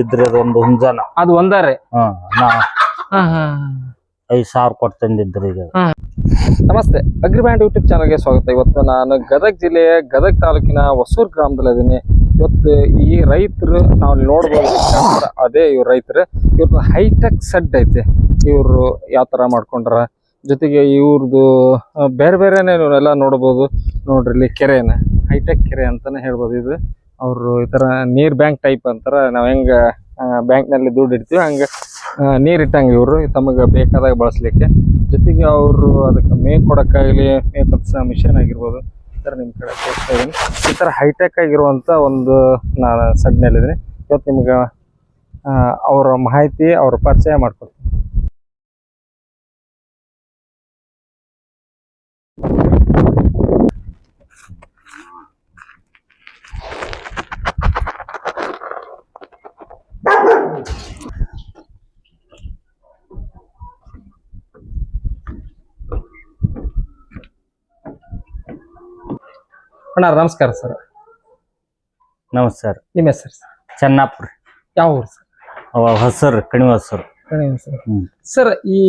ಇದ್ರಿ ಅದೊಂದು ಹುಂಜಾನ. ಅದು ಒಂದಾರೆ ಐದು ನಾ ಐದ್ ಸಾವಿರ ಕೊಟ್ಟು ತಂದಿದ್ರು ಈಗ. ನಮಸ್ತೆ. ಅಗ್ರಿಬ್ಯಾಂಡ್ ಯೂಟ್ಯೂಬ್ ಚಾನಲ್ಗೆ ಸ್ವಾಗತ. ಇವತ್ತು ನಾನು ಗದಗ ಜಿಲ್ಲೆಯ ಗದಗ ತಾಲೂಕಿನ ಹೊಸೂರ್ ಗ್ರಾಮದಲ್ಲಿ ಇದ್ದೀನಿ ಇವತ್ತು ಈ ರೈತರು ನಾವು ನೋಡಬಹುದು ನೋಡ್ಬೋದು ಅದೇ ಇವ್ರ ರೈತರು. ಇವ್ರದ್ದು ಹೈಟೆಕ್ ಸೆಡ್ ಐತೆ. ಇವರು ಯಾವ ತರ ಮಾಡ್ಕೊಂಡ್ರ? ಜೊತೆಗೆ ಇವ್ರದ್ದು ಬೇರೆ ಬೇರೆನೆ ಇವರೆಲ್ಲ ನೋಡ್ಬೋದು. ನೋಡ್ರಿ ಇಲ್ಲಿ ಕೆರೆನ. ಹೈಟೆಕ್ ಕೆರೆ ಅಂತಾನೆ ಹೇಳ್ಬೋದು ಇದು. ಅವರು ಈ ಥರ ನೀರ್ ಬ್ಯಾಂಕ್ ಟೈಪ್ ಅಂತಾರೆ, ನಾವು ಹೆಂಗ ಬ್ಯಾಂಕ್ನಲ್ಲಿ ದುಡ್ಡು ಇಡ್ತೀವಿ, ಹಂಗ ನೀರು ಇಟ್ಟಂಗ ಇವರು ತಮಗೆ ಬೇಕಾದಾಗ ಬಳಸಲಿಕ್ಕೆ. ಜೊತೆಗೆ ಅವರು ಅದಕ್ಕೆ ಮೇ ಕೊಡೋಕ್ಕಾಗಲಿ ಮೇ ಕಪ್ಸ ಮಿಷನ್ ಆಗಿರ್ಬೋದು, ಈ ಥರ ನಿಮ್ಮ ಕಡೆ ತೋರಿಸ್ತಾ ಇದೀನಿ. ಈ ಥರ ಹೈಟೆಕ್ ಆಗಿರುವಂಥ ಒಂದು ನಾನು ಸಡ್ನಲ್ಲಿದ್ದೀನಿ ಇವತ್ತು ನಿಮ್ಗೆ ಅವರ ಮಾಹಿತಿ ಅವರ ಪರಿಚಯ ಮಾಡ್ಕೊಡ್ತೀನಿ. ಅಣ್ಣ ನಮಸ್ಕಾರ ಸರ್. ನಮಸ್ಕಾರ. ನಿಮ್ಮ ಹೆಸರು ಸರ್? ಚೆನ್ನಾಪುರ. ಯಾವ ಊರು ಸರ್? ಅವ ಹೊಸರು ಕಣಿವ ಹೊಸರು ಕಣಿವೆ ಸರ್ ಹ್ಮ್. ಸರ್ ಈ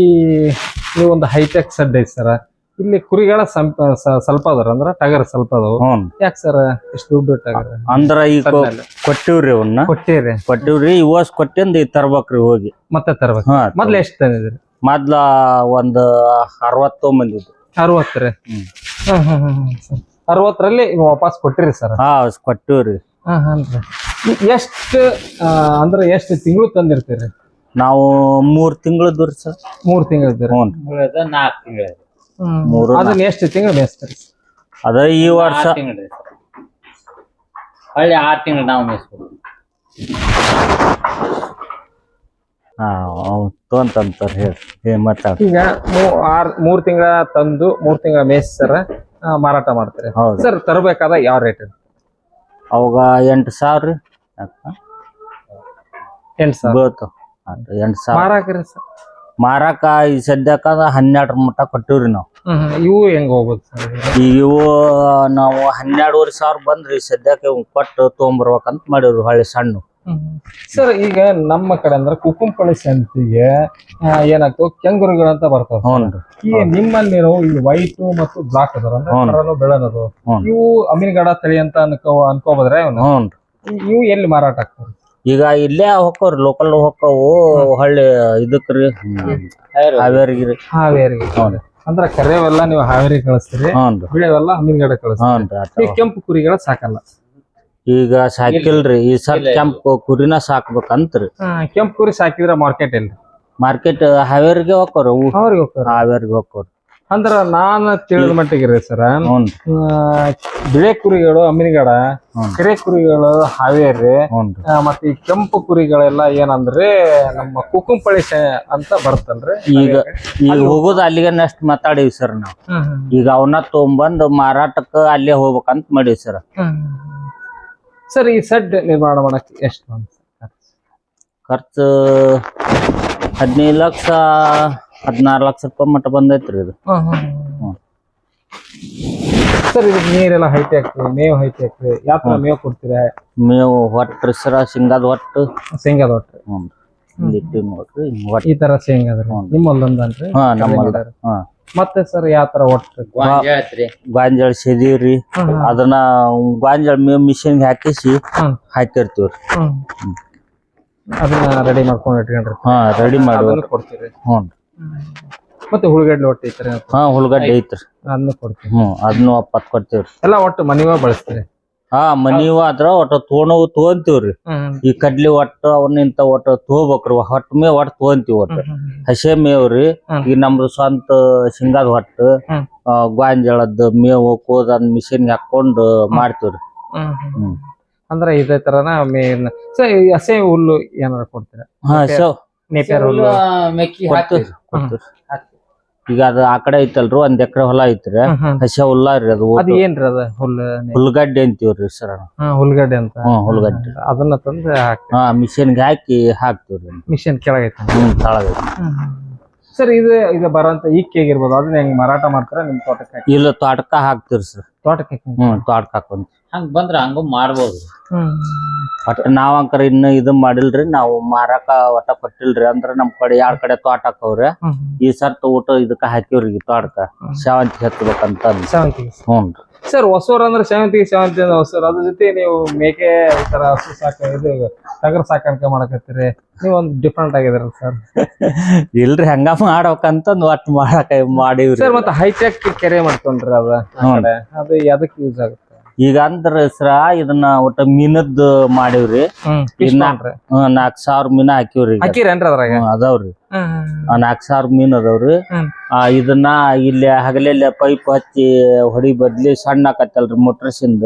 ನೀವು ಒಂದು ಹೈಟೆಕ್ ಸಡ್ ಐತಿ ಸರ್. ಇಲ್ಲಿ ಕುರಿಗಳ ಸಂಪ ಸ- ಸ್ವಲ್ಪ ಅದಾರ ಅಂದ್ರ ಟಗರ್ ಸ್ವಲ್ಪ ಅದಾವು. ಹ್ಞೂ. ಯಾಕೆ ಸರ್ ಇಷ್ಟು ದುಡ್ಡು ಟಗರ್? ಅಂದ್ರ ಈಗ ಸಡ್ನಲ್ಲಿ. ಕೊಟ್ಟಿವ್ರಿ ಅವನ್ನ ಕೊಟ್ಟಿರಿ ಕೊಟ್ಟಿವ್ರಿ ಇವಸ್ ಕೊಟ್ಟಿಂದ ಈಗ ತರ್ಬೇಕ್ರಿ ಹೋಗಿ. ಮತ್ತೆ ತರ್ಬೇಕು? ಹಾ ಮೊದ್ಲು ಎಷ್ಟು ತಂದಿದ್ರಿ ಮೊದ್ಲ ಒಂದ್ ಅರವತ್ತು ಮಂದಿ ಅರವತ್ತು ರೀ? ಹ್ಮ್. ಹ್ಮ್ ಹ್ಮ್ ಹ್ಮ್ ಹ್ಮ್ ಸರ್. ಅರವತ್ತರಲ್ಲಿ ವಾಪಸ್ ಕೊಟ್ಟಿರಿ ಸರ್. ಹಾ ಕೊಟ್ಟಿವ್ರಿ. ಎಷ್ಟು ಅಂದ್ರೆ ಎಷ್ಟು ತಿಂಗಳು ತಂದಿರ್ತೀರಿ? ನಾವು ಮೂರ್ ತಿಂಗಳದ್ದು ದೂರ ಸರ್. ಮೂರ್ ತಿಂಗಳು ನಾಲ್ಕು ಮೂರು ಅದನ್ನ ಎಷ್ಟು ತಿಂಗಳು ಮೇಯಿಸ್ತೀರಿ? ಅದ ಈ ವರ್ಷ ಹಳ್ಳಿ ತಿಂಗಳು ಹೊಳ್ಳಿ ಆರು ತಿಂಗಳು ನಾವು ಮೇಯಿಸ್ಬೋದು. ಹೇಳಿ ಏ ಮಾತಾಡ. ಈಗ ಆರ್ ಮೂರ್ ತಿಂಗಳ ತಂದು ಮೂರ್ ತಿಂಗಳ ಮೇಯಿಸ್ತಾರ? ಸರ್ ಮಾರಾಟ ಮಾಡ್ತಾರೆ. ಹೌದು. ಸರ್ ತರಬೇಕಾದ ಯಾವ ರೇಟ್ ಅವಾಗ ಎಂಟು ಸಾವಿರ ರೀ. ಎಂಟು ಸಾವಿರ. ಬೀಳ್ತಾವ ಎಂಟು ಸಾವಿರ. ಮಾರಾಕ್ರಿ ಸರ್. ಮಾರಾಕ ಈ ಸದ್ಯಕ್ಕ ಹನ್ನೆರಡರ ಮಟ್ಟ ಕೊಟ್ಟಿವ್ರಿ ನಾವು. ಹ್ಮ್. ಇವು ಹೆಂಗ್ ಹೋಗ್ಬೋದು ಸರ್? ಇವು ನಾವು ಹನ್ನೆರಡುವರೆ ಸಾವಿರ ಬಂದ್ರಿ ಸದ್ಯಕ್ಕೆ ಇವ್ ಕೊಟ್ಟು ತೊಗೊಂಬರ್ಬೇಕಂತ ಮಾಡಿವ್ರಿ ಹೊಳ್ಳಿ ಸಣ್ಣ ಸರ್ ಈಗ ನಮ್ಮ ಕಡೆ ಅಂದ್ರೆ ಕುಕುಂಪಳಿ ಸಂತಿಗೆ ಏನಾಗ್ತವೆ ಕೆಂಗುರುಗಳು ಅಂತ ಬರ್ತಾವ ಹ್ಞೂ ಈ ನಿಮ್ಮಲ್ಲಿ ಈ ವೈಟ್ ಮತ್ತು ಬ್ಲಾಕ್ ಅದಾರ ಬೆಳನದು. ಇವು ಅಮೀನ್ಗಡ ತಳಿ ಅಂತ ಅನ್ಕೋ ಅನ್ಕೋಬೋದ್ರೆ ಇವು ಎಲ್ಲಿ ಮಾರಾಟ ಆಗ್ತಾರೆ ಈಗ ಇಲ್ಲೇ ಹೊಕ್ಕವ್ರಿ ಲೋಕಲ್ ಹೊಕ್ಕವು ಹಳ್ಳಿ ಇದಕ್ರಿ ಹಾವೇರಿಗೆ ರೀ ಹಾವೇರಿಗೆ. ಅಂದ್ರ ಕರೆವೆಲ್ಲ ನೀವು ಹಾವೇರಿ ಕಳಿಸ್ತೀರಿ ಬಿಳೆವೆಲ್ಲ ಅಮೀನ್ಗಡ ಕಳಿಸ್ತೀರಿ. ಕೆಂಪು ಕುರಿಗಳ ಸಾಕಲ್ಲ. ಈಗ ಸಾಕಿಲ್ರಿ ಈ ಸರ್ ಕೆಂಪು ಕುರಿನ ಸಾಕ್ಬೇಕಂತ್ರಿ. ಕೆಂಪ್ ಕುರಿ ಸಾಕಿದ್ರ ಮಾರ್ಕೆಟ್ ಇಲ್ರಿ ಮಾರ್ಕೆಟ್ ಹಾವೇರಿಗೆ ಅವು ಅವ್ರಿಗೆ ಹೋಗ್ತಾರ ಹಾವೇರಿಗೆ ಹೋಕ್ಕವ್ರಿ ಅಂದ್ರ ನಾನು ತಿಳಿದ ಮಟ್ಟಿಗೆ ರೀ ಸರ್. ಬಿಳೆ ಕುರಿಗಳು ಅಮ್ಮಿನಗಡ. ಕೆರೆ ಕುರಿಗಳು ಹಾವೇರಿ ಮತ್ತ ಈ ಕೆಂಪು ಕುರಿಗಳೆಲ್ಲ ಏನಂದ್ರೆ ನಮ್ಮ ಕುಕುಂಪಳಿ ಅಂತ ಬರ್ತಲ್ರಿ. ಈಗ ಈಗ ಹೋಗೋದು ಅಲ್ಲಿಗೆ ನೆಕ್ಸ್ಟ್ ಮಾತಾಡೀವಿ ಸರ್ ನಾವು. ಈಗ ಅವನ್ನ ತಗೊಂಬಂದ್ ಮಾರಾಟಕ್ಕೆ ಅಲ್ಲೇ ಹೋಗ್ಬೇಕಂತ ಮಾಡೀವಿ ಸರ್. ಸರ್ ಈ ಸೆಡ್ ನಿರ್ಮಾಣ ಮಾಡಕ್ಕೆ ಎಷ್ಟು ಖರ್ಚು? ಹದಿನೈದು ಲಕ್ಷ ಹದಿನಾರು ಲಕ್ಷ ರೂಪಾಯಿ ಮಟ್ಟ ಬಂದೈತ್ರಿ ಇದು. ಸರ್ ಇದಕ್ಕೆ ನೀರೆಲ್ಲ ಹೈಟಿ ಹಾಕ್ರಿ ಮೇವು ಹೈಟಿ ಹಾಕ್ರಿ ಯಾವ ಥರ ಮೇವು ಕೊಡ್ತೀರಾ? ಮೇವು ಹೊಟ್ಟು ಸರ ಶೇಂಗಾದ ಹೊಟ್ಟು. ಶೇಂಗಾದ ಹೊಟ್ಟು ಹ್ಞೂ ಈ ತರ ಶೇಂಗಾ ಅದ್ರಿ ನಿಮ್ಮ ಹೊಲ್ದಂದನ್ರಿ ಹಾಂ ನಮ್ಮ ಹಾ. ಮತ್ತೆ ಸರ್ ಯಾವ ತರ ಒಟ್ಟು ಗಾಂಜಾಳ ಸೆದೀವ್ರಿ. ಅದನ್ನ ಗಾಂಜಾಳ ಮಿಷಿನ್ ಹಾಕಿಸಿ ಹಾಕಿರ್ತೀವ್ರಿ ಅದನ್ನ ರೆಡಿ ಮಾಡ್ಕೊಂಡು ಇಟ್ಕೊಂಡ್ರಿ. ಹಾ ರೆಡಿ ಮಾಡಿ ಅದನ್ನು ಕೊಡ್ತೀರಿ. ಹ್ಞೂ. ಮತ್ತೆ ಹುಳುಗಡ್ಲೆ ಒಟ್ಟು ಐತ್ರಿ ಹಾ ಹುಳ್ಗಡ್ಡೆ ಐತ್ರಿ. ಅದನ್ನ ಕೊಡ್ತೀವಿ. ಹ್ಞೂ ಅದನ್ನು ಪತ್ ಕೊಡ್ತೀವ್ರಿ. ಎಲ್ಲ ಒಟ್ಟು ಮನಿವ ಬಳಸ್ತೀರಿ. ಹಾ ಮನಿ ಆದ್ರ ಒಟ್ಟ ತೋಣವು ತೊಗೊಂತೀವ್ರಿ ಈ ಕಡ್ಲಿ ಒಟ್ಟ ಅವನಿಂತ ಇಂತ ಒಟ್ಟ ತಗೋಬೇಕ್ರಿ ಹೊಟ್ಟ ಮೇ ಒಟ್ಟ ತೊಗೊಂತೀವಿ ಒಟ್ಟ. ಹಸೆ ಮೇವ್ರಿ ಈ ಈಗ ನಮ್ದು ಸ್ವಂತ ಶೇಂಗಾದ ಹೊಟ್ಟ ಹ್ಮ್. ಮೇವು ಕೋದನ್ ಮಿಷಿನ್ ಹಾಕೊಂಡು ಮಾಡ್ತೀವ್ರಿ. ಹ್ಮ್. ಅಂದ್ರೆ ಇದೇ ತರನ ಮೇನ್. ಹಸೆ ಹುಲ್ಲು ಏನಾರ ಕೊಡ್ತೀರಾ? ಹಾ ಮೆಕ್ಕಿ ಕೊಡ್ತೀವ್ರಿ. ಈಗ ಅದು ಆ ಕಡೆ ಐತಲ್ರಿ ಒಂದ್ ಎಕರೆ ಹೊಲ ಐತ್ರಿ. ಹಸಿ ಹುಲ್ಲ ರೀ ಅದು ಅದ್ ಏನ್ರಿ ಅದ ಹುಲ್ಲ ಹುಲ್ಗಡ್ಡೆ ಅಂತೀವ್ರಿ ಸರ್ ಹುಲ್ಗಡ್ಡೆ ಅಂತ. ಹ್ಮ್ ಹುಲ್ಗಡ್ಡೆ. ಅದನ್ನ ತಂದು ಮಿಷಿನ್ ಹಾ ಮಿಷನ್ಗೆ ಹಾಕಿ ಹಾಕ್ತಿವ್ರಿ. ಮಿಷನ್ ಕೆಳಗೈತೆ ಹ್ಮ್ ತಳಗೈತಿ ಸರ್ ಇದು ಇದು ಬರೋಂತ ಈಕ್ಕೆ ಆಗಿರ್ಬೋದು ಅದನ್ನ ಹೆಂಗ್ ಮಾರಾಟ ಮಾಡ್ತಾರ? ನಿಮ್ ತೋಟಕ್ಕೆ ಇಲ್ಲ ತೋಟಕ್ಕ ಹಾಕ್ತಿವ್ರಿ ಸರ್. ತೋಟಕ್ಕೆ ಹಾಕಿ ಹ್ಮ್ ತೋಟಕ್ಕೆ ಹಾಕೊಂತ ಹಂಗ್ ಬಂದ್ರ ಹಂಗ ಮಾಡ್ಬೋದು ನಾವ್ ಅಂಕರ್ ಇನ್ನು ಇದು ಮಾಡಿಲ್ರಿ ನಾವು ಮಾರಾಕ ಒಟ್ಟ ಕೊಟ್ಟಿಲ್ರಿ ಅಂದ್ರ ನಮ್ ಕಡೆ ಯಾರ್ ಕಡೆ ತೋಟ ಹಾಕವ್ರಿ ಈ ಸರ್ತ ಊಟ ಇದಕ್ಕ ಹಾಕಿವ್ರಿ ಈ ತೋಟಕ್ಕ. ಸೇವಂತಿ ಅಂದ್. ಸೇವಂತಿಗೆ. ಹ್ಞೂನ್ರಿ ಸರ್ ಹೊಸೂರ್ ಅಂದ್ರೆ ಸೇವಂತಿಗೆ ಸೇವಂತಿ ಅಂದ್ರೆ ಹೊಸೂರ್. ಅದ್ರ ಜೊತೆ ನೀವು ಮೇಕೆ ಈ ತರ ಹಸು ಸಾಕ ಇದು ಟಗರ್ ಸಾಕಾಣಿಕೆ ಮಾಡಕತ್ತೀರಿ. ನೀವು ಒಂದು ಡಿಫ್ರೆಂಟ್ ಆಗಿದ್ರ ಸರ್. ಇಲ್ರಿ ಹಂಗ ಮಾಡ್ಬೇಕಂತ ಒಟ್ಟು ಮಾಡಾಕ ಮಾಡಿವ್ರಿ. ಸರ್ ಮತ್ತೆ ಹೈಟೆಕ್ ಕೆರೆ ಮಾಡ್ಕೊಂಡ್ರಿ ಅದ ಆ ಕಡೆ. ಅದು ಅದಕ್ಕೆ ಯೂಸ್ ಆಗುತ್ತೆ? ಈಗ ಅಂದ್ರ ಸರ ಇದನ್ನ ಒಟ್ಟ ಮೀನದ್ ಮಾಡಿವ್ರಿ. ನಾಕ್ ಸಾವಿರ ಮೀನ ಹಾಕಿವ್ರಿ. ಹಾಕಿರೇನ್ರಿ ಅದ್ರಾಗ? ಅದಾವ್ರಿ. ನಾಕ್ ಸಾವಿರ ಮೀನ್ ಅದಾವ್ರಿ. ಇದನ್ನ ಇಲ್ಲಿ ಹಗಲೆಲ್ಲ ಪೈಪ್ ಹಚ್ಚಿ ಹೊಡಿ ಬದ್ಲಿ ಸಣ್ಣ ಆಕತ್ತಲ್ರಿ ಮೋಟ್ರಸಿಂದ.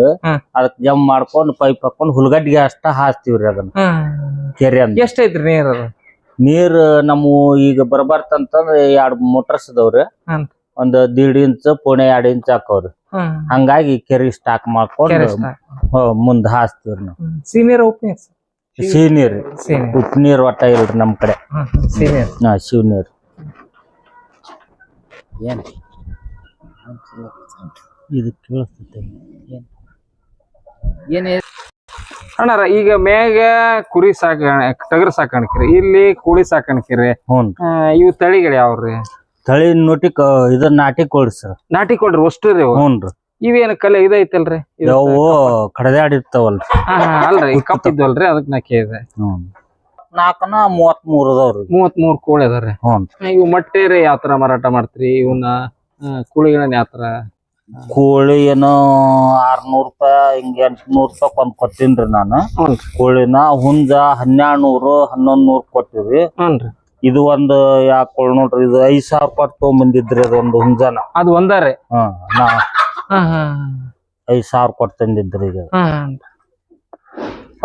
ಅದಕ್ ಜಮ್ ಮಾಡ್ಕೊಂಡ್ ಪೈಪ್ ಹಾಕೊಂಡ್ ಹುಲ್ಗಡ್ಡಿಗೆ ಅಷ್ಟ ಹಾಸ್ತಿವ್ರಿ ಅದನ್ನ. ಕೆರೆ ಅಂತ ಎಷ್ಟೈತ್ರಿ ನೀರ್ ನೀರ್ ನಮ್ಮ ಈಗ ಬರ್ಬಾರ್ದಂತಂದ್ರ ಎರಡ್ ಮೋಟ್ರಸ್ ಅದಾವ್ರಿ. ಒಂದ್ ದೀಡ್ ಇಂಚ್ ಪೋಣೆ ಎರಡ್ ಇಂಚ್ ಹಾಕವ್ರಿ. ಹಂಗಾಗಿ ಕೆರಿ ಸ್ಟಾಕ್ ಮಾಡ್ಕೊಂಡು ಮುಂದ ಹಾಸ್ತೀವ್ರಿ ಮುಂದ್ ಹಾಸ್ತಿವ್ರಿ ನಾವು. ಸೀನಿಯರ್ ಉಪ್ನೀರ್ ಸಿಹಿ ನೀರ್ ಸೀನಿಯರ್. ಉಪ್ ನೀರ್ ಒಟ್ಟ ಇಲ್ರಿ ನಮ್ ಕಡೆ. ಸೀನಿಯರ್. ಹಾ ಶಿವ ನೀರ್ ಏನ್? ಇದು ಕೇಳಿಸ್ತೈತೆ ಏನ್? ಅಣ್ಣಾರ ಈಗ ಮೇಗ ಕುರಿ ಸಾಕಾಣ ಟಗರ್ ಸಾಕಾಣಿಕೆ ಇಲ್ಲಿ ಕೋಳಿ ಸಾಕಾಣಿಕೆ ರೀ ಹ್ಞೂ ಇವು ತಳಿಗಳು ಯಾವ್ರಿ? ತಳಿ ನೋಟಿ ಇದ ನಾಟಿ ಕೊಡ್ರಿ ಸರ್ ನಾಟಿ ಕೊಡ್ರಿ ಅಷ್ಟು ರೀ ಹ್ಞೂ ಹ್ಞೂನ್ರಿ ಇವೇನು ಕಲೆ ಇದೈತಲ್ರಿ? ಇದು ಅವು ಕಡದಾಡಿರ್ತಾವಲ್ರಿ ಹಾ, ಹಾ, ಅಲ್ರಿ ಈ ಕಪ್ ಇದ್ವಲ್ರಿ ಅದಕ್ಕೆ ನಾ ಕೇಳಿದೆ ಹ್ಞೂ ನಾಲ್ಕನ ಮೂವತ್ತ್ ಮೂರ್ ಅದಾವ್ರಿ ಮೂವತ್ ಮೂರ್ ಕೋಳಿ ಅದಾವ್ರಿ ಹ್ಞೂ ಇವು ಮೊಟ್ಟೆ ರೀ ಯಾವ ತರ ಮಾರಾಟ ಮಾಡ್ತೀರಿ? ಇವನ್ನ ಕೋಳಿಗಳನ್ನ ಯಾವ ತರ ಕೋಳಿ ಏನೋ ಆರ್ನೂರ್ ರೂಪಾಯಿ ಹಿಂಗೆ ಎಂಟ್ನೂರ್ ರೂಪಾಯಿ ಒಂದ್ ಕೊಟ್ಟಿನ್ರಿ ನಾನು. ಕೋಳಿನ ಹುಂಜ ಹನ್ನೆರಡು ನೂರು ಹನ್ನೊಂದ್ ನೂರ್ ಕೊಟ್ಟಿವಿ ಹ್ಞೂ ಇದು ಒಂದು ಯಾಕೊಳ್ ಕೋಳಿ ನೋಡ್ರಿ ಇದು ಐದ್ ಸಾವಿರ ಕೊಟ್ಟು ತಗೊಂಬಂದಿದ್ರಿ ಅದೊಂದು ಹುಂಜಾನ. ಅದು ಒಂದಾರೆ? ನಾ ಹಾ ಐದ್ ಸಾವಿರ ಕೊಟ್ಟು ತಂದಿದ್ರಿ ಈಗ.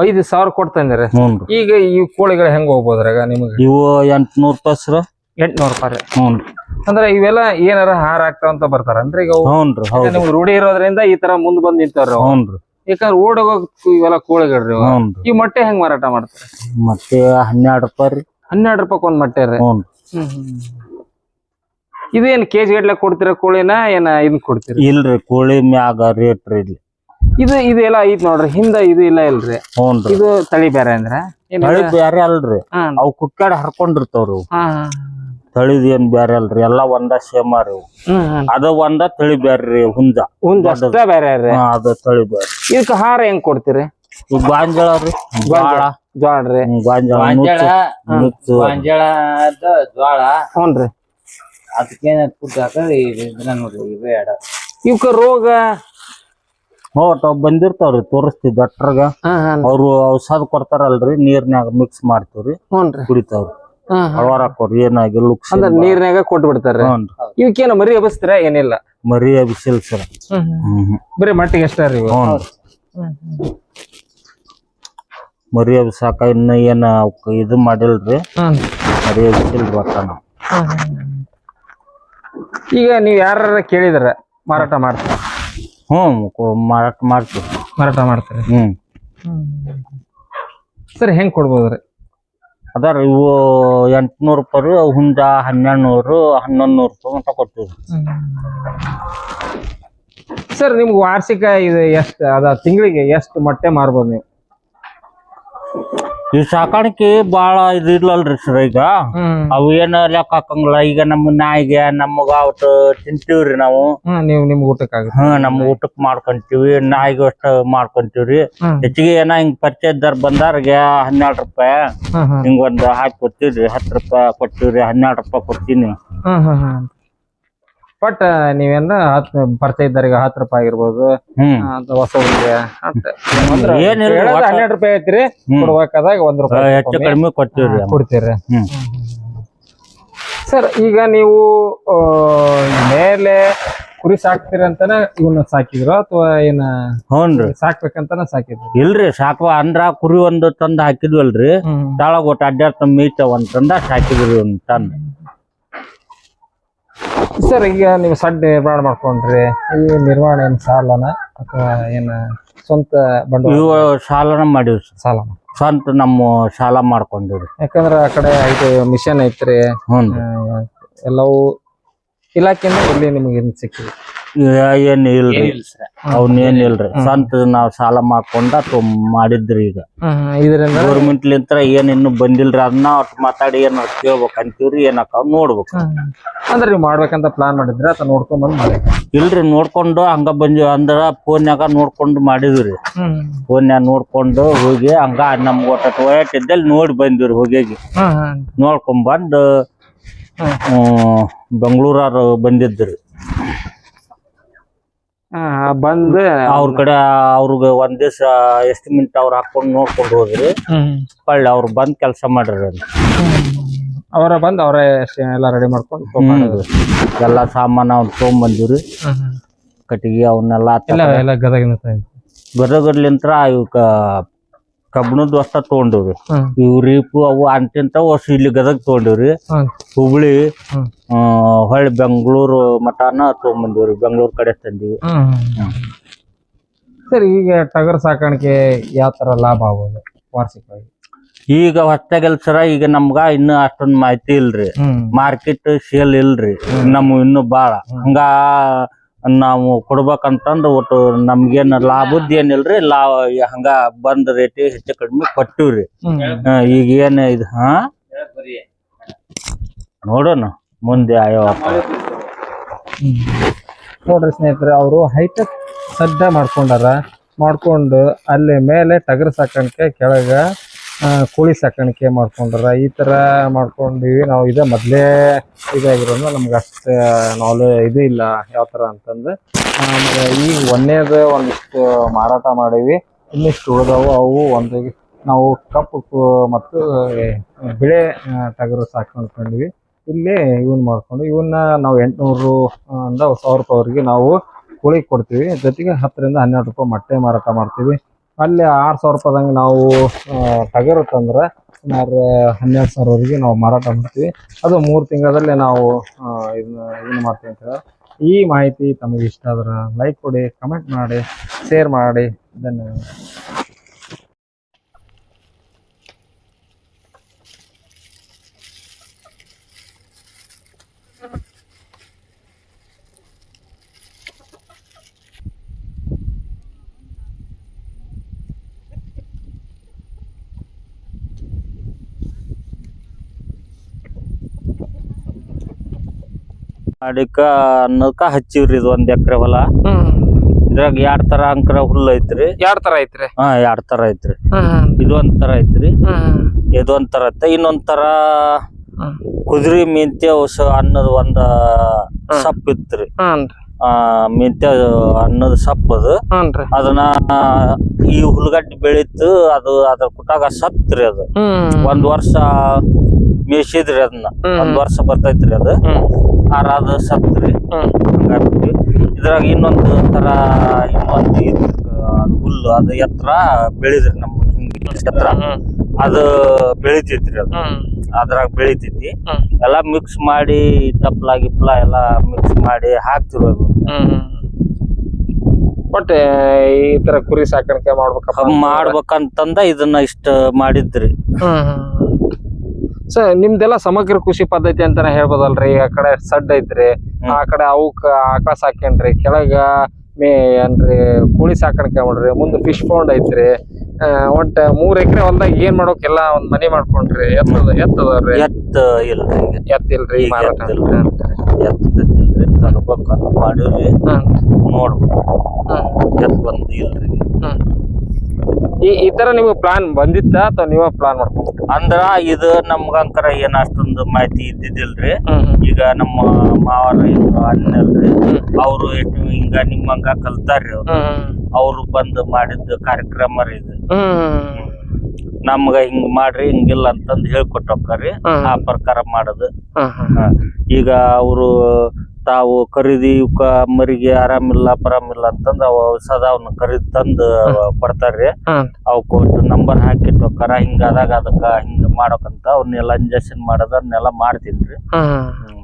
ಐದು ಸಾವಿರ ಕೊಡ್ತಂದ್ರೆ ಹ್ಞೂನ್ರಿ ಈಗ ಈ ಕೋಳಿಗಳು ಹೆಂಗ್ ಹೋಗ್ಬೋದ್ರಾಗ ನಿಮಗೆ? ಇವು ಎಂಟ್ನೂರ್ ರೂಪಾಯಿ ಸರ್. ಎಂಟ್ನೂರು ರೂಪಾಯಿ ಹ್ಞೂನ್ರಿ ಅಂದ್ರೆ ಇವೆಲ್ಲ ಏನಾರ ಹಾರ ಆಗ್ತಾವ ಅಂತ ಬರ್ತಾರ ಈಗ ಅವು? ಹ್ಞೂನ್ರಿ ಈಗ ಹೌದು. ನಿಮ್ಗೆ ರೂಢಿ ಇರೋದ್ರಿಂದ ಈ ತರ ಮುಂದ್ ಬಂದ್ ನಿಂತಾರ ಹ್ಞೂನ್ರಿ ಯಾಕಂದ್ರೆ ಓಡೋಗ ಇವೆಲ್ಲ ಕೋಳಿಗಳ್ರಿ ಇವು. ಹ್ಞೂನ್ರಿ ಈ ಮೊಟ್ಟೆ ಹೆಂಗ್ ಮಾರಾಟ ಮಾಡ್ತಾರೆ? ಮತ್ತೆ ಹನ್ನೆರಡು ರೂಪಾಯಿ ರೀ. ಹನ್ನೆರಡು ರೂಪಾಯಿ ಒಂದ್ ಮೊಟ್ಟೆ ರೀ. ಹ್ಞೂನ್ರಿ ಇದೇನ್ ಕೆಜಿ ಗಟ್ಲೆ ಕೊಡ್ತೀರ ಕೋಳಿನ ಏನ ಇದನ್ ಕೊಡ್ತೀರಿ? ಇಲ್ರಿ ಕೋಳಿ ಮ್ಯಾಗ ರೇಟ್ ರೀ ಇಲ್ಲಿ. ಇದು ಇದೆಲ್ಲ ಐತ್ ನೋಡ್ರಿ ಹಿಂದ ಇದು ಇಲ್ಲ ಇಲ್ರಿ. ಹ್ಞೂನ್ರಿ ಇದು ತಳಿ ಬೇರೆ ಅಂದ್ರ? ಏನ್ ತಳಿ ಇದು? ಬ್ಯಾರೆ ಅಲ್ರಿ. ಹಾ, ಅವು ಕುಕ್ಕಾಡ್ ಹರ್ಕೊಂಡಿರ್ತಾವ್ರಿ ಅವು. ಹಾ, ಹಾ. ತಳಿದ್ ಏನ್ ಬ್ಯಾರೆ ಅಲ್ರಿ ಎಲ್ಲಾ ಒಂದ ಸೇಮ ರೀ ಅವು. ಹ್ಮ್, ಹ್ಮ್. ಅದ ಒಂದ ತಳಿ ಬ್ಯಾರೆ ರೀ ಹುಂಜ. ಒಂದ್ ಅಷ್ಟ ಬೇರೆ ರೀ. ಹಾ, ಅದ ತಳಿ ಬ್ಯಾರೆ ಇದಕ್ಕ ಹಾರ ಹೆಂಗ್ ಕೊಡ್ತೀರಿ? ಇವ್ ಗಾಂಜಾಳ ರೀ ಬಾಳ. ಜ್ವಾಳ ರೀ ಗಾಂಜಾಳ ಗಾಂಜಾಳ ನುಚ್ಚು ಗಾಂಜಾಳದ ಜ್ವಾಳ. ಹ್ಞೂನ್ರಿ ಅದಕ್ಕೇನ ಫುಡ್ ಇದನ್ನ ನೋಡ್ರಿ ಇವೆ ಇವಕ್ಕ ರೋಗ? ಹೋ ತಾವ್ ಬಂದಿರ್ತಾವ್ರಿ ತೋರಿಸ್ತೀವಿ ಡಾಕ್ಟರ್ಗ ಅವ್ರು ಔಷಧ ಕೊಡ್ತಾರಲ್ರಿ ನೀರ್ನ್ಯಾಗ ಮಿಕ್ಸ್ ಮಾಡ್ತೀವ್ರಿ. ಹ್ಞೂನ್ರಿ ಕುಡಿತಾವ್ರಿ. ಹಾ, ಹಾ. ಅಳವಾರ ಹಾಕೋರಿ ಏನಾಗಿ ಲುಕ್ಸ್ ಅಂದ್ರೆ ನೀರ್ನ್ಯಾಗ ಕೊಟ್ಟು ಬಿಡ್ತಾರ್ರಿ. ಇವಕ್ಕೇನ ಮರಿ ಎಬಸ್ತೀರ ಏನಿಲ್ಲ. ಮರಿ ಅಭಿಸಿಲ್ ಸರ್. ಹ್ಮ್ ಬರೀ ಮಟ್ಟಿಗೆ ಎಷ್ಟ ರೀ ಇವು? ಹ್ಞೂ ಮರಿ ಸಾಕ ಇನ್ನ ಏನ ಅವಕ್ ಇದು ಮಾಡಿಲ್ರಿ? ಹ್ಮ್. ಮರಿ ಅಭಿಸಿಲ್ರಿ ಒಟ್ಟ ನಾವು. ಈಗ ನೀವ್ ಯಾರ ಕೇಳಿದ್ರ ಮಾರಾಟ ಮಾಡ್ತಾರ ಹ್ಞೂ ಮಾರಾಟ ಮಾಡ್ತೀವಿ. ಮಾರಾಟ ಮಾಡ್ತಾರೆ? ಹ್ಞೂ ಸರಿ ಹೆಂಗ್ ಕೊಡ್ಬೋದ್ರಿ? ಅದಾರ ಇವು ಎಂಟ್ನೂರು ರೂಪಾಯಿ ರೀ ಹುಂಜ ಹನ್ನೆರಡು ನೂರು ಹನ್ನೊಂದು ನೂರು ರೂಪಾಯಿ ಮಟ್ಟ ಕೊಡ್ತೀವಿ ಸರ್ ನಿಮ್ಗೆ ವಾರ್ಷಿಕ ಇದು ಎಷ್ಟು ಅದ ತಿಂಗಳಿಗೆ ಎಷ್ಟು ಮೊಟ್ಟೆ ಮಾರ್ಬೋದು ನೀವು? ಈ ಸಾಕಾಣಿಕೆ ಬಾಳ ಇದು ಇಲ್ಲಲ್ರಿ ಸರ್ ಈಗ. ಅವು ಏನ ಲೆಕ್ಕ ಹಾಕಂಗಿಲ್ಲ. ಈಗ ನಮ್ಮ ನಾಯಿಗೆ ನಮಗ ಅವತ್ತು ತಿಂತೀವ್ರಿ ನಾವು. ನೀವು ನಿಮ್ಗೆ ಊಟಕ್ಕೆ ಹ್ಮ್ ನಮ್ಮ ಊಟಕ್ ಮಾಡ್ಕೊಂತೀವಿ. ನಾಯಿಗೆ ಅಷ್ಟ ಮಾಡ್ಕೊಂತೀವ್ರಿ. ಹೆಚ್ಚಿಗೆ ಏನ ಹಿಂಗ್ ಪರಿಚಯದಾರ್ ಬಂದಾರ್ಗೆ ಹನ್ನೆರಡು ರೂಪಾಯಿ. ಹಿಂಗ್ ಒಂದ್ ಹಾಕಿ ಕೊಡ್ತೀವ್ರಿ. ಹತ್ತು ರೂಪಾಯಿ ಕೊಡ್ತೀವ್ರಿ. ಹನ್ನೆರಡು ರೂಪಾಯಿ ಕೊಡ್ತೀನಿ. ಬಟ್ ನೀವೇನ ಹತ್ ಪರಿಚಯ ಇದ್ದಾರೆ ಹತ್ತು ರೂಪಾಯಿ ಆಗಿರ್ಬೋದು ಹ್ಮ್. ಅಂತ ಏನಿಲ್ಲ, ಒಟ್ಟ- ಹನ್ನೆರಡು ರೂಪಾಯಿ ಐತ್ರಿ ಹ್ಮ್. ಕೊಡ್ಬೇಕಾದಾಗ ಒಂದ್ ಆ, ರೂಪಾಯಿ ಹೆಚ್ಚು ಕಡಿಮೆ ಕೊಡ್ತೀವ್ರಿ ಕೊಡ್ತೀರಿ. ಹ್ಮ್. ಸರ್ ಈಗ ನೀವು ಆ, ಮೇಲೆ ಕುರಿ ಸಾಕ್ತೀರಿ ಅಂತಾನೆ ಇವನ್ನ ಸಾಕಿದ್ರು ಅಥವಾ ಏನ ಹ್ಞೂನ್ರಿ. ಸಾಕ್ಬೇಕಂತಾನೆ ಸಾಕಿದ್ರು? ಇಲ್ರಿ ಸಾಕುವ ಅಂದ್ರ ಕುರಿ ಒಂದು ತಂದ್ ಹಾಕಿದ್ವಲ್ರಿ. ತಾಳಗ್ ಒಟ್ಟು ಅಡ್ಡಾಡ್ತ ಮೀಟ ಒಂದ್ ತಂದ ಸಾಕಿದ್ರಿ ಒಂದ್ ತಂದ್. ಸರ್ ಈಗ ನೀವು ಸಡ್ ನಿರ್ಮಾಣ ಮಾಡ್ಕೊಂಡ್ರಿ ಈ ನಿರ್ಮಾಣ ಏನು ಸಾಲನ? ಅಥವಾ ಏನ ಸ್ವಂತ ಬಂಡವಾಳ? ಇವು ಸಾಲನ ಮಾಡಿವ್ ಸಾಲ ಸ್ವಂತ ನಮ್ಮ ಸಾಲ ಮಾಡ್ಕೊಂಡಿವ್ರಿ ಯಾಕಂದ್ರೆ ಆ ಕಡೆ ಐದು ಮಿಷನ್ ಐತ್ರಿ. ಹ್ಞೂ. ಎಲ್ಲವೂ ಇಲಾಖೆಯಿಂದ ಇಲ್ಲಿ ನಿಮಗೆ ಏನ್ ಸಿಕ್ಕಿದೆ? ಏನ್ ಇಲ್ರಿ? ಅವ್ನ ಏನ್ ಇಲ್ರಿ? ಸ್ವಂತ ನಾವ್ ಸಾಲ ಮಾಡ್ಕೊಂಡ ಮಾಡಿದ್ರಿ ಈಗ. ಇದರಿಂದ? ಗೌರ್ಮೆಂಟ್ ಲಿಂತ್ರ ಏನ್ ಇನ್ನು ಬಂದಿಲ್ರಿ? ಅದನ್ನ ಒಟ್ಟು ಮಾತಾಡಿ ಏನ್ ಕೇಳ್ಬೇಕ್ ಅಂತೀವ್ರಿ ಏನಕ್ಕ ನೋಡ್ಬೇಕು. ಅಂದ್ರೆ ನೀವು ಮಾಡ್ಬೇಕಂತ ಪ್ಲಾನ್ ಮಾಡಿದ್ರ? ಅಥವಾ ನೋಡ್ಕೊಂಡ್ ಬಂದ್ ಮಾಡಿ ಇಲ್ರಿ ನೋಡ್ಕೊಂಡು ಹಂಗ ಬಂದ್ವಿ. ಅಂದ್ರ ಫೋನ್ಯಾಗ ನೋಡ್ಕೊಂಡು ಮಾಡಿದ್ರಿ ಫೋನ್ಯಾಗ ನೋಡ್ಕೊಂಡು ಹೋಗಿ ಹಂಗ ನಮ್ಗ ಒಟ್ಟ ವಯಟ್ ಇದ್ದಲ್ಲಿ ನೋಡಿ ಬಂದಿವ್ರಿ ಹೋಗಿ ನೋಡ್ಕೊಂಡ್ ಬಂದು ಬೆಂಗಳೂರಾರು ಬಂದಿದ್ರಿ. ಬಂದ್ ಅವ್ರ ಕಡೆ ಅವ್ರಿಗೆ ಒಂದ್ ದಿವ್ಸ ಎಸ್ಟಿಮೇಟ್ ಅವ್ರ ಹಾಕೊಂಡ್ ನೋಡ್ಕೊಂಡು ಹೋದ್ರಿ. ಒಳ್ಳೆ ಅವ್ರು ಬಂದ್ ಕೆಲಸ ಮಾಡ್ರಿ. ಅವರ ಬಂದ್ ಅವರೇ ಎಲ್ಲ ರೆಡಿ ಮಾಡ್ಕೊಂಡು ತಗೊಂಡ್ ಎಲ್ಲಾ ಸಾಮಾನ ಅವ್ನ ತಗೊಂಡ್ಬಂದಿವ್ರಿ ಕಟ್ಟಿಗೆ ಅವನ್ನೆಲ್ಲ. ಗದಗರ್ಲಿಂತ್ರ ಇವಕ್ಕ ಕಬ್ಬಣದ ವಸ್ತ ತಗೊಂಡಿವ್ರಿ. ಇವ್ ರೀಪು ಅವು ಅಂತಿಂತ ವರ್ಷ ಇಲ್ಲಿ ಗದಗ್ ತಗೊಂಡಿವ್ರಿ. ಹುಬ್ಳಿ ಹೊಳ್ಳಿ ಬೆಂಗಳೂರು ಮಠಾನ ತಗೊಂಡ್ಬಂದಿವ್ರಿ ಬೆಂಗಳೂರು ಕಡೆ ತಂದಿವಿ. ಸರಿ ಈಗ ಟಗರ್ ಸಾಕಾಣಿಕೆ ಯಾವ ತರ ಲಾಭ ಆಗೋದು ವಾರ್ಷಿಕವಾಗಿ? ಈಗ ಹೊಸ್ತಾಗೆಲ್ ಸರ ಈಗ ನಮ್ಗ ಇನ್ನು ಅಷ್ಟೊಂದ್ ಮಾಹಿತಿ ಇಲ್ರಿ. ಮಾರ್ಕೆಟ್ ಸೇಲ್ ಇಲ್ರಿ. ನಮ್ ಇನ್ನು ಬಾಳ. ಹಂಗ ನಾವು ಕೊಡ್ಬೇಕಂತಂದ್ರ ಒಟ್ಟು ನಮ್ಗೇನ್ ಲಾಭದ್ ಏನಿಲ್ರಿ ಲಾ ಹಂಗ ಬಂದ್ ರೇಟ್ ಹೆಚ್ಚು ಕಡಿಮೆ ಕೊಟ್ಟಿವ್ರಿ. ಈಗ ಏನ್ ಇದ್ ಹಾ? ನೋಡೋಣ ಮುಂದೆ ಅಯ್ಯೋ ನೋಡ್ರಿ ಸ್ನೇಹಿತರೆ ಅವರು ಹೈಟೆಕ್ ಸದ್ಯ ಮಾಡ್ಕೊಂಡಾರ. ಮಾಡ್ಕೊಂಡು ಅಲ್ಲಿ ಮೇಲೆ ಟಗರ್ ಸಾಕಾಣಿಕೆ ಕೆಳಗ ಕೋಳಿ ಸಾಕಾಣಿಕೆ ಮಾಡ್ಕೊಂಡ್ರ, ಈ ತರ ಮಾಡ್ಕೊಂಡಿವಿ. ನಾವು ಇದೇ ಮೊದ್ಲೇ ಇದಾಗಿರೋದು ನಮ್ಗೆ ಅಷ್ಟು ನಾಲೆ ಇದು ಇಲ್ಲ ಯಾವ ತರ ಅಂತಂದ್ರೆ. ಆಮೇಲೆ ಈಗ ಒಂದೇದು ಒಂದಿಷ್ಟು ಮಾರಾಟ ಮಾಡೀವಿ. ಇನ್ನಿಷ್ಟು ಉಳಿದವು, ಅವು ಒಂದು ನಾವು ಕಪ್ಪು ಮತ್ತು ಬಿಳೆ ಟಗರು ಸಾಕೊಂಡ್ಕೊಂಡಿವಿ ಇಲ್ಲಿ ಇವನ್ ಮಾಡ್ಕೊಂಡು ಇವನ್ನ ನಾವು ಎಂಟ್ನೂರು ಅಂದ ಸಾವಿರ ರೂಪಾಯಿವರೆಗೆ ನಾವು ಕೋಳಿ ಕೊಡ್ತೀವಿ. ಜೊತೆಗೆ ಹತ್ತರಿಂದ ಹನ್ನೆರಡು ರೂಪಾಯಿ ಮೊಟ್ಟೆ ಮಾರಾಟ ಮಾಡ್ತೀವಿ. ಅಲ್ಲಿ ಆರು ಸಾವಿರ ರೂಪಾಯಿದಂಗೆ ನಾವು ಆ, ಟಗರು ತಂದ್ರೆ ಸುಮಾರು ಹನ್ನೆರಡು ಸಾವಿರವರೆಗೆ ನಾವು ಮಾರಾಟ ಮಾಡ್ತೀವಿ. ಅದು ಮೂರು ತಿಂಗಳಲ್ಲಿ ನಾವು ಇದನ್ನ ಇದನ್ನ ಮಾಡ್ತೀವಿ ಅಂತ ಹೇಳಿ ಈ ಮಾಹಿತಿ ತಮಗೆ ಇಷ್ಟ ಆದ್ರೆ ಲೈಕ್ ಕೊಡಿ ಕಮೆಂಟ್ ಮಾಡಿ ಶೇರ್ ಮಾಡಿ. ಧನ್ಯವಾದ ಅಡಿಕ ಅನ್ನಕ್ಕ ಹಚ್ಚಿವ್ರಿ ಇದು ಒಂದ್ ಎಕರೆ ಹೊಲ. ಇದ್ರಾಗ ಎರಡ್ ತರ ಅಂಕರ ಹುಲ್ಲು ಐತ್ರಿ. ಯಾರ್ ತರ ಐತ್ರಿ? ಹಾ ಎರಡ್ ತರ ಐತ್ರಿ. ಇದು ಒಂದ್ ತರ ಐತ್ರಿ. ಇದು ಒಂದ್ ತರ ಐತೆ. ಇನ್ನೊಂದ್ ತರ ಕುದುರಿ ಮೆಂತ್ಯ ಹೊಸ ಅನ್ನೋದು ಒಂದ ಸಪ್ ಇತ್ರಿ. ಆ ಮೆಂತ್ಯ ಅನ್ನದ ಸಪ್ ಅದು. ಅದನ್ನ ಈ ಹುಲ್ಗಡ್ಡಿ ಬೆಳೀತು ಅದು ಅದ್ರ ಕುಟಾಗ ಸತ್ರಿ ಅದು. ಒಂದ್ ವರ್ಷ ಮೇಯ್ಸಿದ್ರಿ ಅದನ್ನ. ಒಂದ್ ವರ್ಷ ಬರ್ತೈತ್ರಿ ಅದು. ಆರ ಅದು ಸತ್ರಿ ಇದ್ರಾಗ ಇನ್ನೊಂದು ತರ ಇನ್ನೊಂದು ಅದು ಹುಲ್ಲು ಅದು ಎತ್ತರ ಬೆಳಿದ್ರಿ ನಮ್ಮ ಹಿಂಗ ಎತ್ತರ. ಅದು ಬೆಳಿತೈತ್ರಿ ಅದು. ಅದ್ರಾಗ ಬೆಳಿತೈತಿ. ಎಲ್ಲಾ ಮಿಕ್ಸ್ ಮಾಡಿ ತಪ್ಲ ಗಿಪ್ಲ ಎಲ್ಲಾ ಮಿಕ್ಸ್ ಮಾಡಿ ಹಾಕ್ತಿವಿ ಅದು. ಬಟ್ ಈ ತರ ಕುರಿ ಸಾಕಾಣಿಕೆ ಮಾಡ್ಬೇಕಪ್ಪ ಮಾಡ್ಬೇಕಂತಂದ ಇದನ್ನ ಇಷ್ಟ ಮಾಡಿದ್ರಿ. ಸೊ ನಿಮ್ದೆಲ್ಲ ಸಮಗ್ರ ಕೃಷಿ ಪದ್ಧತಿ ಅಂತಾನೆ ಹೇಳ್ಬೋದಲ್ರಿ. ಆ ಕಡೆ ಸಡ್ ಐತ್ರಿ. ಆ ಕಡೆ ಅವಕ್ಕ ಆಕಳ ಸಾಕೇನ್ರಿ ಕೆಳಗ ಮೇ ಏನ್ರಿ ಕೋಳಿ ಸಾಕಾಣಿಕೆ ಮಾಡ್ರಿ. ಮುಂದೆ ಫಿಶ್ ಪೌಂಡ್ ಐತ್ರಿ. ಒಟ್ಟ ಮೂರ್ ಎಕರೆ ಹೊಲ್ದಾಗ ಏನ್ ಮಾಡೋಕೆಲ್ಲ ಒಂದ್ ಮನಿ ಮಾಡ್ಕೊಂಡ್ರಿ. ಎತ್ತದ ಎತ್ತದವ್ರಿ. ಎತ್ತ ಇಲ್ರಿ ಮಾರಾಟ. ಎತ್ತ ಮಾಡೀವ್ರಿ. ಹ್ಮ್. ನೋಡ್ಬೇಕು. ಹ್ಮ್. ಎತ್ ಬಂದು ಇಲ್ರಿ. ಈ ಈ ತರ ನಿಮ್ಗೆ ಪ್ಲಾನ್ ಬಂದಿತ್ತ ಅಥವಾ ನೀವ ಪ್ಲಾನ್ ಮಾಡ್ಕೊಂಡ್ರಿ ಅಂದ್ರ ಇದು ನಮ್ಗಂಕರ ಏನ್ ಅಷ್ಟೊಂದು ಮಾಹಿತಿ ಇದ್ದಿದ್ದಿಲ್ರಿ. ಈಗ ನಮ್ಮ ಮಾವರ ಅಣ್ಣಲ್ರಿ ಅನ್ನಲ್ರಿ ಅವ್ರು ಎಷ್ಟು ಹಿಂಗ ನಿಮ್ಮಂಗ ಕಲ್ತಾರ್ರಿ ಅವ್ರು. ಅವ್ರು ಬಂದು ಮಾಡಿದ್ದ ಕಾರ್ಯಕ್ರಮ ರೀ ಇದು. ನಮ್ಗ ಹಿಂಗ್ ಮಾಡ್ರಿ ಹಿಂಗಿಲ್ಲ ಅಂತಂದ್ ಹೇಳ್ಕೊಟ್ ಹೋಗ್ತಾರ್ರಿ ಆ ಪ್ರಕಾರ ಮಾಡೋದು. ಈಗ ಅವರು ತಾವು ಖರೀದಿ ಇವಕ್ಕ ಮರಿಗೆ ಆರಾಮಿಲ್ಲ ಪರಾಮಿಲ್ಲ ಅಂತಂದ ಅವ ಔಷಧ ಅವ್ನ ಖರೀದಿ ತಂದು ಕೊಡ್ತಾರ್ರಿ. ಹ್ಮ್ ಅವ್ ಕೊಟ್ಟು ನಂಬರ್ ಹಾಕಿಟ್ ಹಿಂಗ ಹಿಂಗಾದಾಗ ಅದಕ್ಕ ಹಿಂಗ ಮಾಡಕಂತ ಅವ್ನೆಲ್ಲ ಇಂಜೆಕ್ಷನ್ ಮಾಡೋದನ್ನೆಲ್ಲ ಮಾಡ್ತೀನ್ರಿ. ರೀ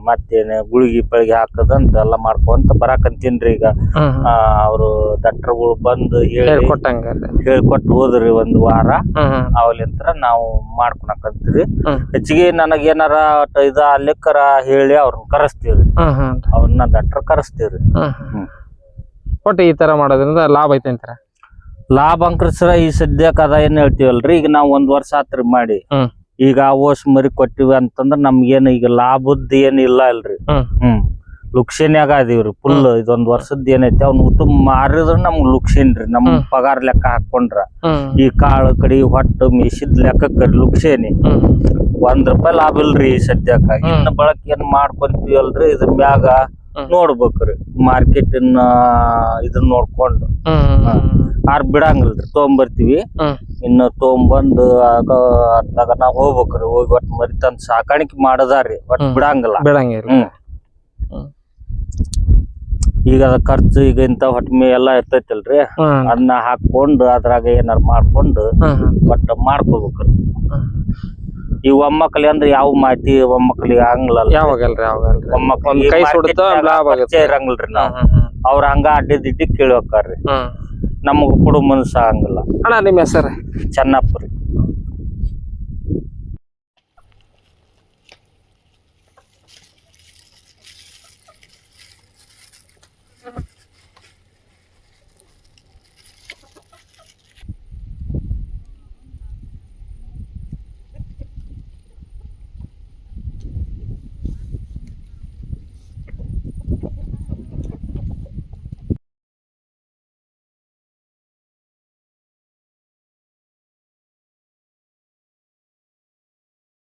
ಮತ್ತೇನ ಗುಳಿಗಿ ಪಳಿಗೆ ಹಾಕದಂತ ಎಲ್ಲ ಮಾಡ್ಕೊಂತ ಬರಾಕಂತೀನ್ರಿ ಈಗ. ಹ್ಮ್ ಆ, ಅವ್ರು ಡಾಕ್ಟರ್ಗಳು ಬಂದು ಹೇಳಿ ಹೇಳ್ಕೊಟ್ಟಂಗ ಹೇಳ್ಕೊಟ್ಟು ಹೋದ್ರಿ ಒಂದು ವಾರ. ಹ್ಮ್ ಅವಲಿಂತ್ರ ನಾವು ಮಾಡ್ಕೊಳಕಂತೀರಿ ಹ್ಮ್. ಹೆಚ್ಚಿಗೆ ನನಗ್ ಏನಾರ ಇದ ಅಲ್ಲಿಕ್ಕರ ಹೇಳಿ ಅವ್ರನ್ನ ಕರೆಸ್ತೀವ್ರಿ. ಹ್ಮ್ ಹ್ಮ್ ಅವ್ರನ್ನ ಡಾಕ್ಟರ್ ಕರೆಸ್ತೀವ್ರಿ. ಹ್ಮ್ ಹ್ಮ್. ಒಟ್ಟು ಈ ತರ ಮಾಡೋದ್ರಿಂದ ಲಾಭ ಐತೆ ಅಂತೀರ ಲಾಭ ಅಂಕ್ರ ಸರ ಈ ಸದ್ಯಕ್ಕೆ ಅದ ಏನ್ ಹೇಳ್ತೀವಲ್ರಿ? ಈಗ ನಾವ್ ಒಂದ್ ವರ್ಷ ಆತ್ರಿ ಮಾಡಿ. ಹ್ಮ್. ಈಗ ಓಸ್ ಮರಿ ಕೊಟ್ಟಿವಿ ಅಂತಂದ್ರ ನಮ್ಗೇನ್ ಈಗ ಲಾಭದ್ ಏನ್ ಇಲ್ಲ ಅಲ್ರಿ ಹ್ಮ್. ಲುಕ್ಷನ್ಯಾಗ ಅದೀವ್ರಿ ಫುಲ್ ಇದೊಂದ್ ವರ್ಷದ್ ಏನೈತಿ ಅವ್ನ ಊಟ ಮಾರಿದ್ರ ನಮ್ಗ್ ಲುಕ್ಷನ್ ರೀ ನಮ್. ಪಗಾರ ಲೆಕ್ಕ ಹಾಕೊಂಡ್ರ ಈ ಕಾಳು ಕಡಿ ಹೊಟ್ಟು ಮೀಸಿದ್ ಲೆಕ್ಕಕ್ಕ ಲುಕ್ಷೇನಿ ಒಂದ್ ರೂಪಾಯಿ ಲಾಭ ಇಲ್ರಿ ಸದ್ಯಕ್ಕ. ಇನ್ನ ಬಳಕೆ ಏನ್ ಮಾಡ್ಕೊಂತೀವಲ್ರಿ ಇದ್ರ ಮ್ಯಾಗ. ನೋಡ್ಬೇಕ್ರಿ. ಮಾರ್ಕೆಟ್ ಇದನ್ನ ನೋಡ್ಕೊಂಡು. ಆರ್ ಬಿಡಂಗಿಲ್ರಿ ತೊಗೊಂಬರ್ತೀವಿ. ಇನ್ನ ತೊಗೊಂಬಂದು ಆಗ ಅತ್ತಾಗ ನಾವ್ ಹೋಗ್ಬೇಕ್ರಿ. ಹೋಗಿ ಒಟ್ ಮರಿ ತಂದ್ ಸಾಕಾಣಿಕೆ ಮಾಡದಾರಿ ಒಟ್ ಬಿಡಂಗಿಲ್ಲ. ಬಿಡಂಗಿಲ್ಲ. ಈಗ ಅದ ಖರ್ಚು ಈಗ ಇಂತ ಹೊಟ್ಮೆ ಎಲ್ಲಾ ಇರ್ತೈತಿಲ್ರಿ. ಅದನ್ನ ಹಾಕೊಂಡು ಅದ್ರಾಗ ಏನಾರ ಮಾಡ್ಕೊಂಡು ಒಟ್ಟ ಮಾಡ್ಕೋಬೇಕ್ರಿ. ಈ ಒಮ್ಮಕ್ಕಳಿ ಅಂದ್ರೆ ಯಾವ ಮಾತಿ ಒಮ್ಮಕ್ಕಳಿಗೆ ಆಗಂಗಿಲ್ಲ ಯಾವಾಗಲ್ರಿ ಯಾವಾಗಲ್ರಿ? ಕೈ ಸುಡುತ್ತ ಲಾಭ ಆಗುತ್ತೆ. ಇರಂಗಿಲ್ರಿ ನಾವು. ಹ್ಮ್ ಹ್ಮ್ ಅವ್ರ ಹಂಗ ಅಡ್ಡಿ ದಿಡ್ಡಿ ಕೇಳಿ ಹೋಗ್ತಾರ್ರಿ ನಮಗ್ ಕೊಡು ಮನಸ್ಸಾಗಂಗಿಲ್ಲ ಹಂಗಿಲ್ಲ. ಅಣ್ಣ ನಿಮ್ಮ ಹೆಸರು? ಚೆನ್ನಪ್ಪ ರೀ